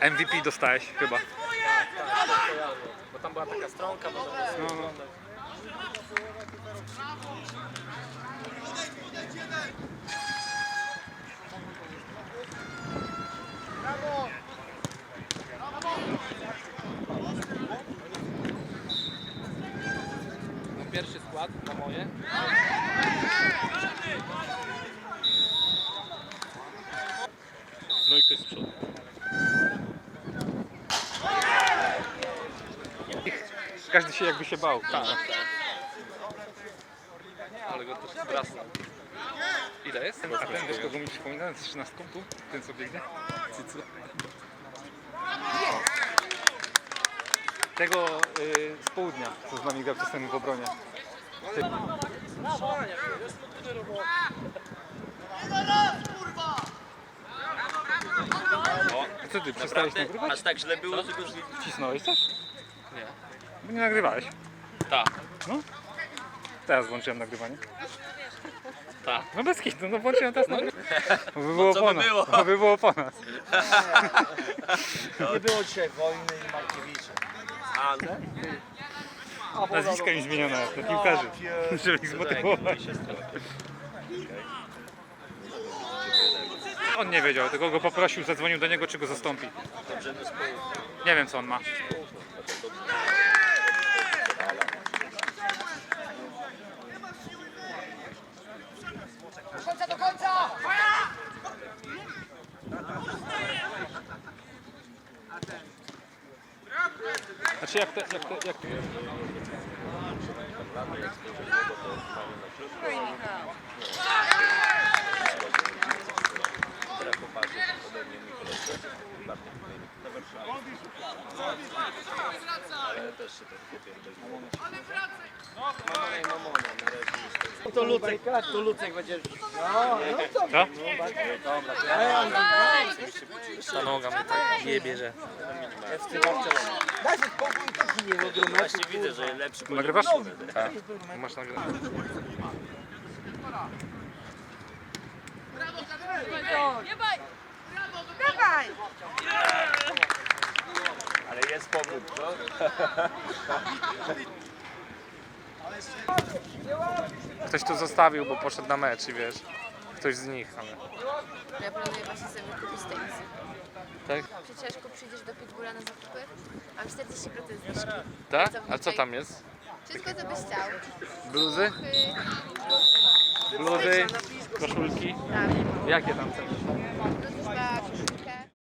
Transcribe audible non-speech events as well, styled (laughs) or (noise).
MVP dostałeś chyba. Bo tam była taka stronka, sobie No. No pierwszy skład na moje. No i ktoś z przodu. Każdy się jakby się bał. Tak. Ale go też zbrasnął. Ile jest? A ten wiesz kogo mi przypomina z 13 tu? Ten co biegnie? Cycu. Tego y, z południa, co z nami grał czasem w obronie. Ty, a co ty, przestałeś nagrywać? Aż tak źle było, że go już nie Wcisnąłeś coś? Nie. Nie nagrywałeś. Tak, Teraz włączyłem nagrywanie. tak. No bez kitu, no włączyłem teraz nagrywanie. Bo by było co po by nas. było? Bo by było po nas. Nie było dzisiaj wojny i Markiewicza. A, no. Nazwiska mi zmienione na piłkarzy, (laughs) żeby ich zmotywować. On nie wiedział, tylko go poprosił, zadzwonił do niego, czy go zastąpi. Nie wiem, co on ma. Znaczy jak te, jak te, jak te... To Lucek, to Lucek będzie... Co? Ta noga mnie tak jebie, że... Barcelona. Dajcie spokój, taki nie meczu. Właśnie widzę, że lepszy poziom Nagrywasz? Tak. Masz nagrane. Dawaj! Ale jest powrót, co? Ktoś tu zostawił, bo poszedł na mecz i wiesz. Ktoś z nich, ale... Ja Tak? Przecież jak przyjdziesz do Pitbulla na zakupy, mam 40% zniżki. Tak? A co tam jest? Wszystko co byś chciał. Bluzy? Bluzy? Koszulki? tak. Jakie tam ceny?